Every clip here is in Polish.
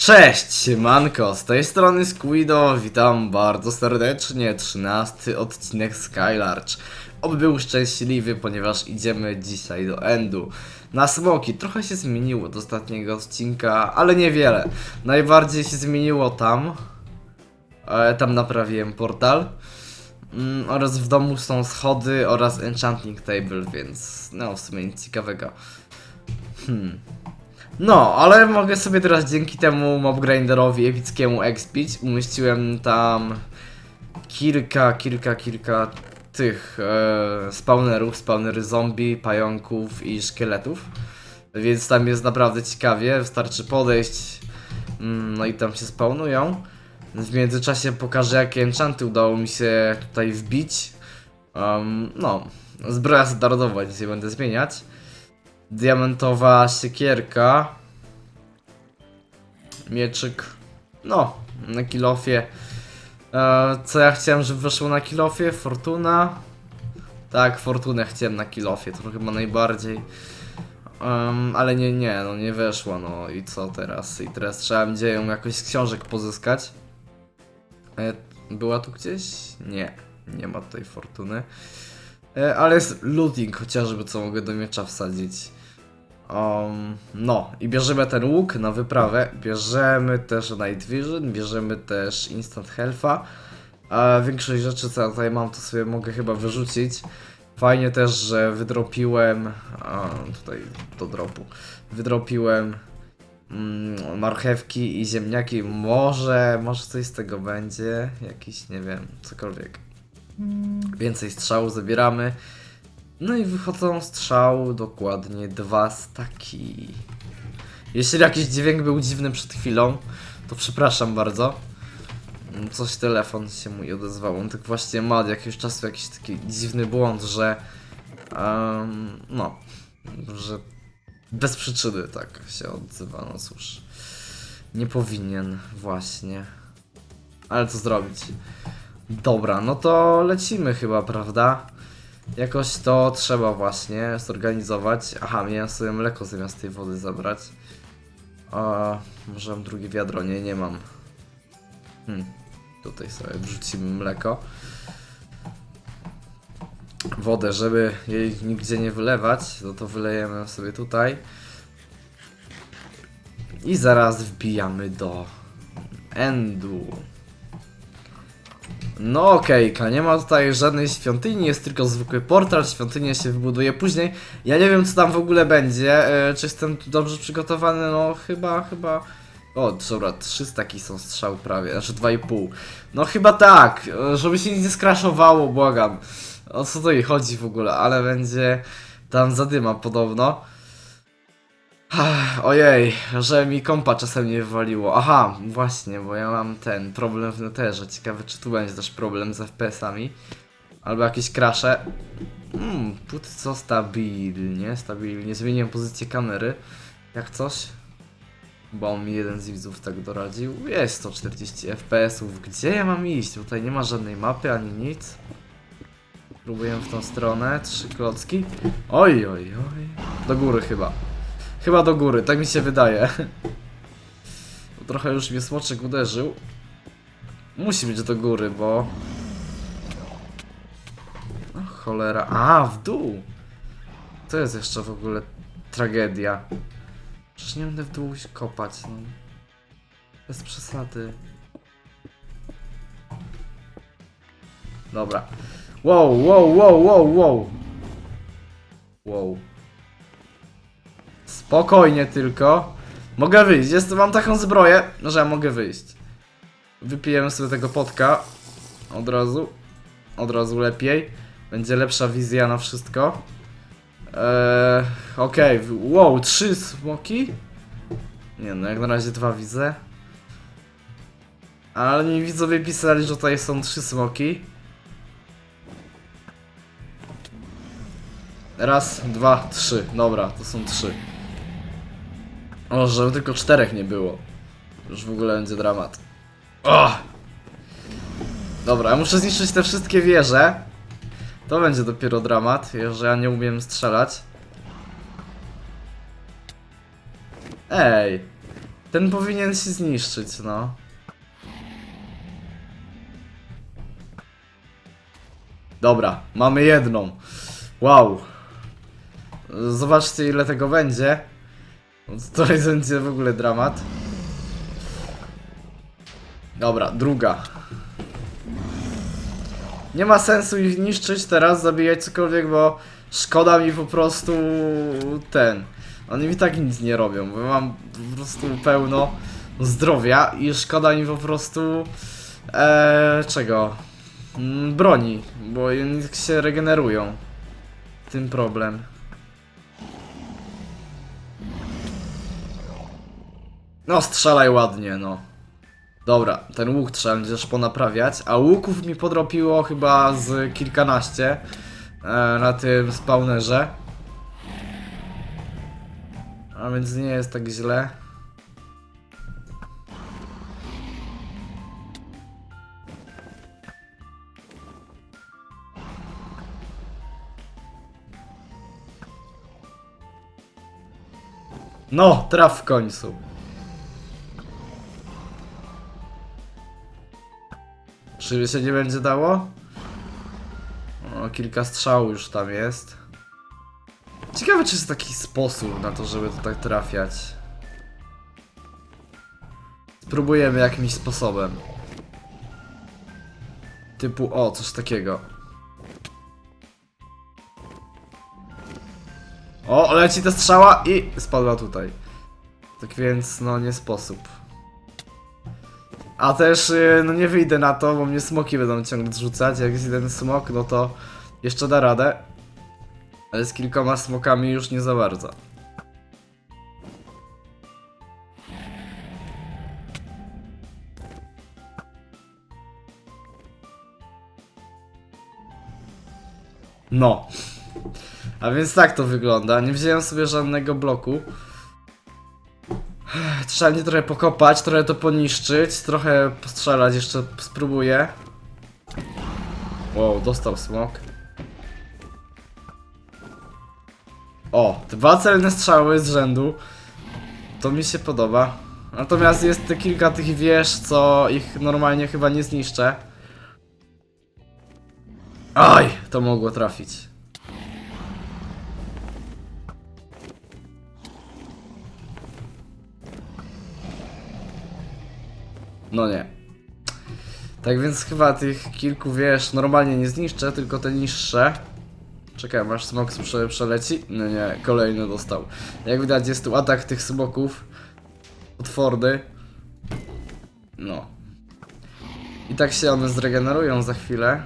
Cześć, siemanko, z tej strony Squido, witam bardzo serdecznie, 13 odcinek Skylarch. Oby był szczęśliwy, ponieważ idziemy dzisiaj do Endu. Na smoki, trochę się zmieniło od ostatniego odcinka, ale niewiele. Najbardziej się zmieniło tam, e, tam naprawiłem portal. Mm, oraz w domu są schody oraz enchanting table, więc no w sumie nic ciekawego. Hmm. No, ale mogę sobie teraz dzięki temu mobgrinderowi epickiemu expić. Umieściłem tam kilka, kilka, kilka tych e, spawnerów, spawnery zombie, pająków i szkieletów. Więc tam jest naprawdę ciekawie, wystarczy podejść, mm, no i tam się spawnują. W międzyczasie pokażę jakie enchanty udało mi się tutaj wbić. Um, no, zbroja standardowa, nic będę zmieniać. Diamentowa siekierka. Mieczyk. No, na kilofie. E, co ja chciałem, żeby weszło na kilofie? Fortuna. Tak, fortunę chciałem na kilofie, to chyba najbardziej. Em, ale nie, nie, no nie weszło, no i co teraz? I teraz trzeba będzie ją jakoś z książek pozyskać. E, była tu gdzieś? Nie, nie ma tutaj fortuny. E, ale jest looting chociażby, co mogę do miecza wsadzić. Um, no, i bierzemy ten łuk na wyprawę, bierzemy też Night Vision, bierzemy też Instant Health'a. A większość rzeczy, co ja tutaj mam, to sobie mogę chyba wyrzucić. Fajnie też, że wydropiłem, a, tutaj do dropu, wydropiłem mm, marchewki i ziemniaki. Może, może coś z tego będzie, jakiś, nie wiem, cokolwiek. Więcej strzału zabieramy. No i wychodzą strzał dokładnie dwa staki. Jeśli jakiś dźwięk był dziwny przed chwilą, to przepraszam bardzo. Coś telefon się mój odezwał. On tak właśnie ma od jakiegoś czasu jakiś taki dziwny błąd, że. em, no. Że bez przyczyny tak się odzywa. No cóż. Nie powinien, właśnie. Ale co zrobić? Dobra, no to lecimy chyba, prawda? Jakoś to trzeba właśnie zorganizować. Aha, miałem sobie mleko zamiast tej wody zabrać. A może mam drugie wiadro? Nie, nie mam. Hmm. Tutaj sobie wrzucimy mleko. Wodę, żeby jej nigdzie nie wylewać, no to wylejemy sobie tutaj. I zaraz wbijamy do endu. No okejka, nie ma tutaj żadnej świątyni, jest tylko zwykły portal, świątynię się wybuduje później. Ja nie wiem co tam w ogóle będzie, e, czy jestem tu dobrze przygotowany, no chyba, chyba... O, dobra, trzy taki są strzały prawie, znaczy dwa i pół. No chyba tak, e, żeby się nic nie skraszowało, błagam. O co tutaj chodzi w ogóle, ale będzie tam zadyma podobno. Ojej, że mi kompa czasem nie wywaliło. Aha, właśnie, bo ja mam ten problem w neterze. Ciekawe, czy tu będzie też problem z FPS-ami. Albo jakieś krasze. Hmm, póki co stabilnie, stabilnie. Zmieniłem pozycję kamery. Jak coś. Bo mi jeden z widzów tak doradził. Jest 140 FPS-ów. Gdzie ja mam iść? Tutaj nie ma żadnej mapy ani nic. Próbuję w tą stronę. Trzy klocki. Oj, oj, oj. Do góry chyba. Chyba do góry, tak mi się wydaje. Bo Trochę już mnie smoczek uderzył. Musi być do góry, bo... O, cholera. A, w dół! To jest jeszcze w ogóle tragedia. Przecież nie będę w dół kopać, no. Bez przesady. Dobra. Wow, wow, wow, wow, wow. Wow. Spokojnie tylko. Mogę wyjść. Jest, mam taką zbroję, że ja mogę wyjść. Wypijemy sobie tego potka. Od razu. Od razu lepiej. Będzie lepsza wizja na wszystko. Eee, Okej, w- wow, trzy smoki? Nie no, jak na razie dwa widzę. Ale mi widzowie pisali, że tutaj są trzy smoki. Raz, dwa, trzy. Dobra, to są trzy. O, żeby tylko czterech nie było. Już w ogóle będzie dramat. O! Dobra, ja muszę zniszczyć te wszystkie wieże. To będzie dopiero dramat, że ja nie umiem strzelać. Ej! Ten powinien się zniszczyć, no. Dobra, mamy jedną. Wow. Zobaczcie ile tego będzie. To będzie w ogóle dramat. Dobra, druga. Nie ma sensu ich niszczyć teraz, zabijać cokolwiek, bo szkoda mi po prostu ten. Oni mi tak nic nie robią, bo mam po prostu pełno zdrowia i szkoda mi po prostu e, czego? Mm, Broni, bo oni tak się regenerują. Tym problem. No, strzelaj ładnie, no. Dobra, ten łuk trzeba będziesz ponaprawiać, a łuków mi podrobiło chyba z kilkanaście e, na tym spawnerze. A więc nie jest tak źle. No, traf w końcu. Czy się nie będzie dało? O, kilka strzałów już tam jest. Ciekawe, czy jest taki sposób na to, żeby to tak trafiać. Spróbujemy jakimś sposobem. Typu, o, coś takiego. O, leci ta strzała i spadła tutaj. Tak więc, no nie sposób. A też, y, no nie wyjdę na to, bo mnie smoki będą ciągle zrzucać. Jak jest jeden smok, no to jeszcze da radę. Ale z kilkoma smokami już nie za bardzo. No. A więc tak to wygląda. Nie wziąłem sobie żadnego bloku. Trzeba trochę pokopać, trochę to poniszczyć, trochę postrzelać, jeszcze spróbuję. Wow, dostał smok. O, dwa celne strzały z rzędu. To mi się podoba. Natomiast jest te kilka tych wież, co ich normalnie chyba nie zniszczę. Aj, to mogło trafić. No nie. Tak więc chyba tych kilku wież normalnie nie zniszczę, tylko te niższe. Czekaj, aż smok prze przeleci? No nie, kolejny dostał. Jak widać jest tu atak tych smoków. Potworny. No. I tak się one zregenerują za chwilę.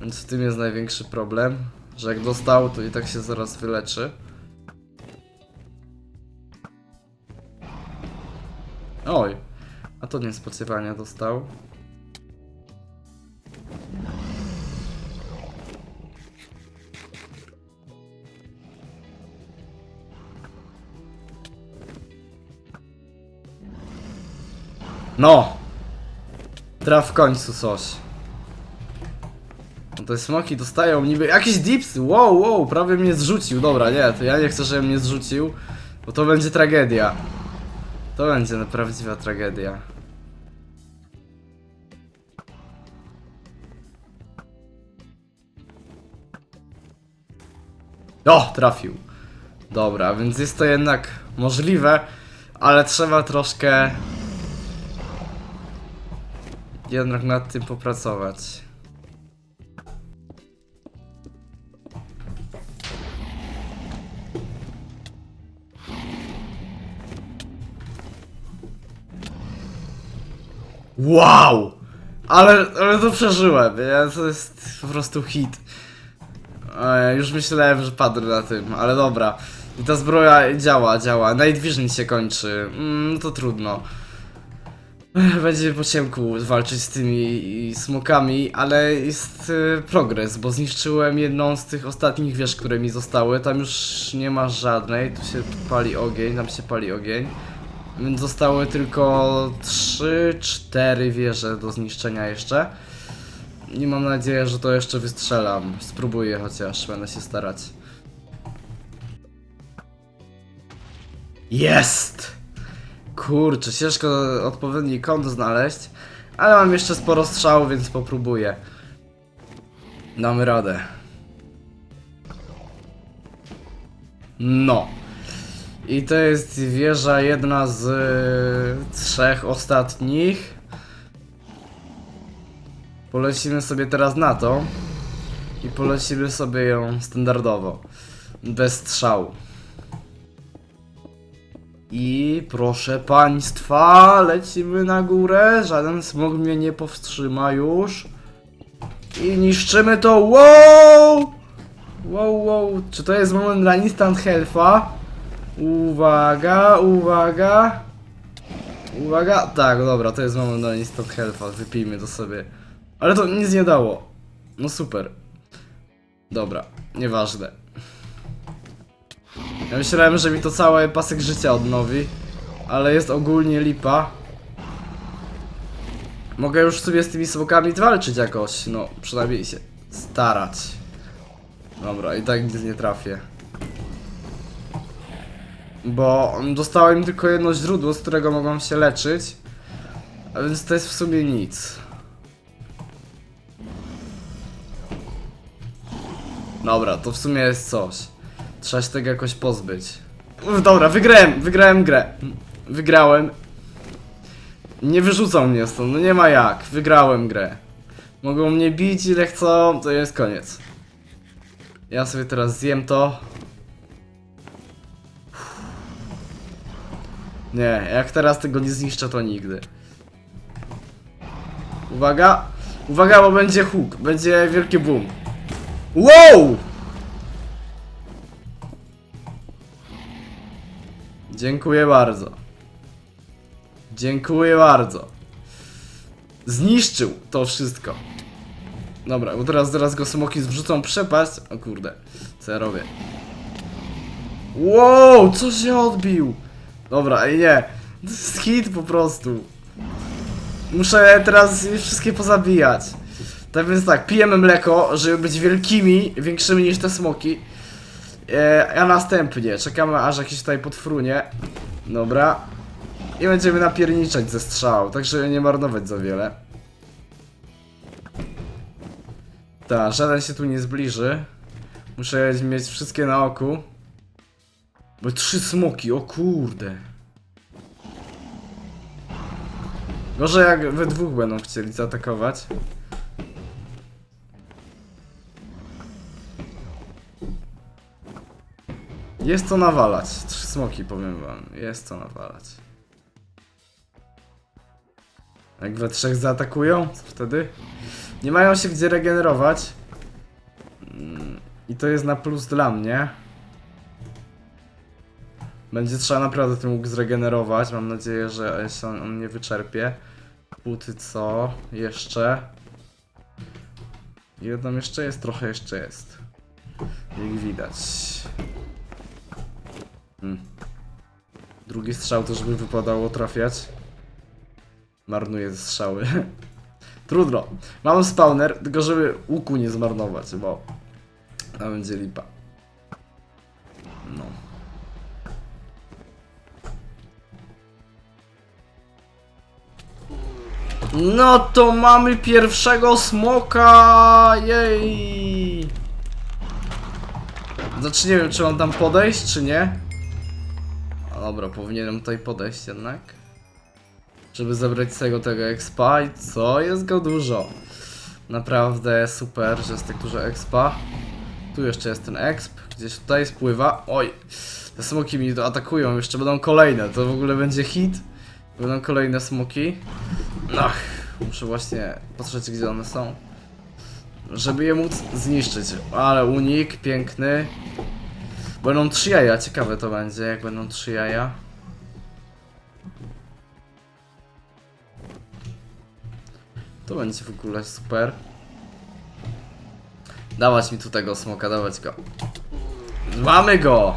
Więc w tym jest największy problem. Że jak dostał, to i tak się zaraz wyleczy. Oj. A to nie spodziewania dostał. No! Traf w końcu coś. No te smoki dostają niby jakieś dipsy. Wow, wow, prawie mnie zrzucił. Dobra, nie, to ja nie chcę, żeby mnie zrzucił, bo to będzie tragedia. To będzie prawdziwa tragedia. O, trafił. Dobra, więc jest to jednak możliwe, ale trzeba troszkę jednak nad tym popracować. Wow! Ale, ale to przeżyłem, nie? To jest po prostu hit. E, już myślałem, że padnę na tym, ale dobra. I ta zbroja działa, działa. Night Vision się kończy. Mm, no to trudno. Będzie po ciemku walczyć z tymi smokami, ale jest y, progres, bo zniszczyłem jedną z tych ostatnich wież, które mi zostały. Tam już nie ma żadnej, tu się pali ogień, tam się pali ogień. Zostały tylko 3-4 wieże do zniszczenia jeszcze. I mam nadzieję, że to jeszcze wystrzelam. Spróbuję chociaż, będę się starać. Jest! Kurczę, ciężko odpowiedni kąt znaleźć, ale mam jeszcze sporo strzałów, więc popróbuję. Damy radę. No. I to jest wieża jedna z y, trzech ostatnich. Polecimy sobie teraz na to. I polecimy sobie ją standardowo. Bez strzału. I proszę państwa, lecimy na górę. Żaden smog mnie nie powstrzyma już. I niszczymy to. Wow! Wow, wow. Czy to jest moment dla instant health'a? Uwaga, uwaga. Uwaga. Tak, dobra, to jest moment dla instant health'a. Wypijmy to sobie. Ale to nic nie dało. No super. Dobra, nieważne. Ja myślałem, że mi to cały pasek życia odnowi, ale jest ogólnie lipa. Mogę już sobie z tymi smokami walczyć jakoś, no przynajmniej się starać. Dobra, i tak nic nie trafię. Bo dostałem tylko jedno źródło, z którego mogą się leczyć. A więc to jest w sumie nic. Dobra, to w sumie jest coś. Trzeba się tego jakoś pozbyć. Uf, dobra, wygrałem, wygrałem grę. Wygrałem. Nie wyrzucą mnie stąd, no nie ma jak. Wygrałem grę. Mogą mnie bić ile chcą, to jest koniec. Ja sobie teraz zjem to. Nie, jak teraz tego nie zniszczę, to nigdy. Uwaga! Uwaga, bo będzie huk, będzie wielki boom. Wow! Dziękuję bardzo. Dziękuję bardzo. Zniszczył to wszystko. Dobra, bo teraz zaraz go smoki zrzucą przepaść. O kurde, co ja robię? Wow, co się odbił? Dobra, ej nie. To jest hit po prostu. Muszę teraz wszystkie pozabijać. Tak więc tak, pijemy mleko, żeby być wielkimi, większymi niż te smoki. E, a następnie czekamy aż jakiś tutaj potwrunie. Dobra. I będziemy napierniczać ze strzału, tak żeby nie marnować za wiele. Tak, żaden się tu nie zbliży. Muszę mieć wszystkie na oku. Bo trzy smoki, o kurde. Może jak we dwóch będą chcieli zaatakować. Jest to nawalać. Trzy smoki, powiem wam. Jest to nawalać. Jak we trzech zaatakują, co wtedy? Nie mają się gdzie regenerować. Mm, I to jest na plus dla mnie. Będzie trzeba naprawdę ten łuk zregenerować. Mam nadzieję, że się on, nie wyczerpie. Póty co? Jeszcze. Tam jeszcze jest? Trochę jeszcze jest. Jak widać. Hmm. Drugi strzał to żeby wypadało trafiać. Marnuję strzały. Trudno. Mam spawner, tylko żeby łuku nie zmarnować, bo to będzie lipa. No. No to mamy pierwszego smoka! Jej! Znaczy nie wiem, czy mam tam podejść, czy nie. Dobra, powinienem tutaj podejść jednak. Żeby zebrać z tego expa i co? Jest go dużo. Naprawdę super, że jest tak dużo expa. Tu jeszcze jest ten exp, gdzieś tutaj spływa. Oj, te smoki mi atakują, jeszcze będą kolejne, to w ogóle będzie hit. Będą kolejne smoki. Ach, muszę właśnie patrzeć gdzie one są. Żeby je móc zniszczyć. Ale unik, piękny. Będą trzy jaja, ciekawe to będzie, jak będą trzy jaja. To będzie w ogóle super. Dawać mi tu tego smoka, dawać go. Mamy go!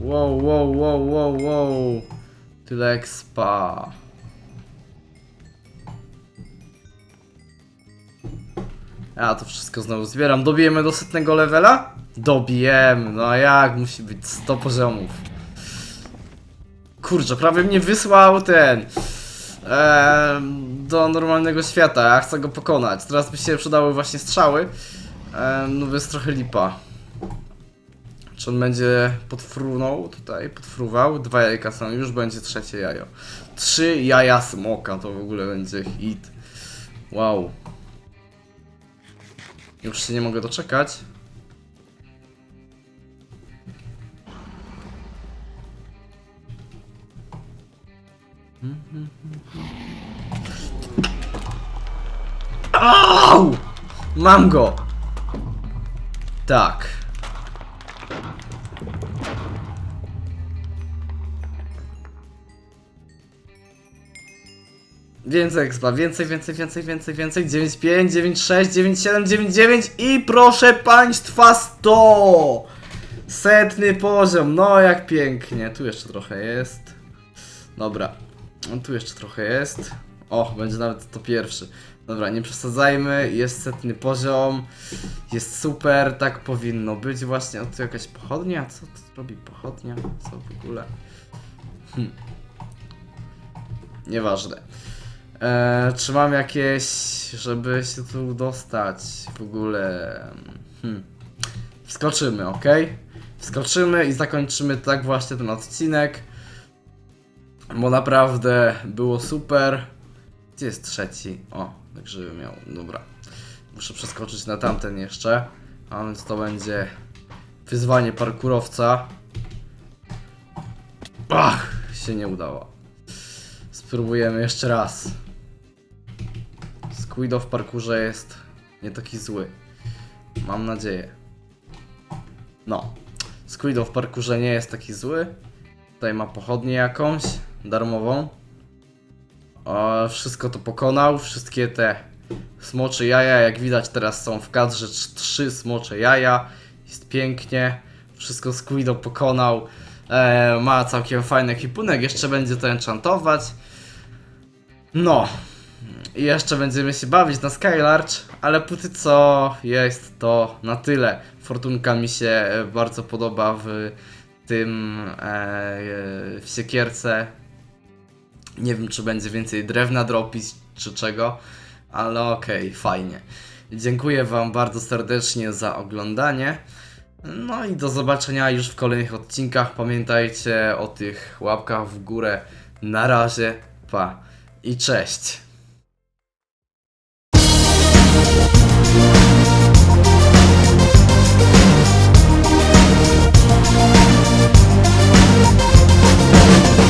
Wow, wow, wow, wow, wow. Tyle expa. Ja to wszystko znowu zbieram. Dobijemy do setnego levela? Dobijemy, no jak? Musi być 100 poziomów. Kurczę, prawie mnie wysłał ten... do normalnego świata, ja chcę go pokonać. Teraz by się przydały właśnie strzały. No jest trochę lipa. Czy on będzie podfrunął tutaj, podfruwał? Dwa jajka są, już będzie trzecie jajo. Trzy jaja smoka, to w ogóle będzie hit. Wow. Już się nie mogę doczekać. Au! Mam go! Tak. Więcej expa, więcej, więcej, więcej, więcej, więcej. 9,5, 9,6, 9,7, 9,9 i proszę państwa 100! Setny poziom, no jak pięknie. Tu jeszcze trochę jest. Dobra, no tu jeszcze trochę jest. O, będzie nawet to pierwszy. Dobra, nie przesadzajmy, jest setny poziom, jest super, tak powinno być właśnie. O, tu jakaś pochodnia? Co tu robi pochodnia? Co w ogóle? Hm. Nieważne. Eee, czy mam jakieś, żeby się tu dostać w ogóle? Hmm. Wskoczymy, ok? Wskoczymy i zakończymy tak właśnie ten odcinek. Bo naprawdę było super. Gdzie jest trzeci? O, tak żeby miał. Dobra. Muszę przeskoczyć na tamten jeszcze. A więc to będzie wyzwanie parkurowca. Ach, się nie udało. Spróbujemy jeszcze raz. Squido w parkurze jest nie taki zły. Mam nadzieję. No. Squido w parkurze nie jest taki zły. Tutaj ma pochodnię jakąś, darmową. O, wszystko to pokonał, wszystkie te smocze jaja, jak widać teraz są w kadrze trz- trzy smocze jaja. Jest pięknie, wszystko Squido pokonał. E, ma całkiem fajny ekipunek, jeszcze będzie to enchantować. No. I jeszcze będziemy się bawić na Skylarch, ale póki co jest to na tyle. Fortunka mi się e, bardzo podoba w tym e, e, w siekierce. Nie wiem, czy będzie więcej drewna dropić, czy czego, ale okej, fajnie. Dziękuję Wam bardzo serdecznie za oglądanie. No i do zobaczenia już w kolejnych odcinkach. Pamiętajcie o tych łapkach w górę. Na razie, pa i cześć.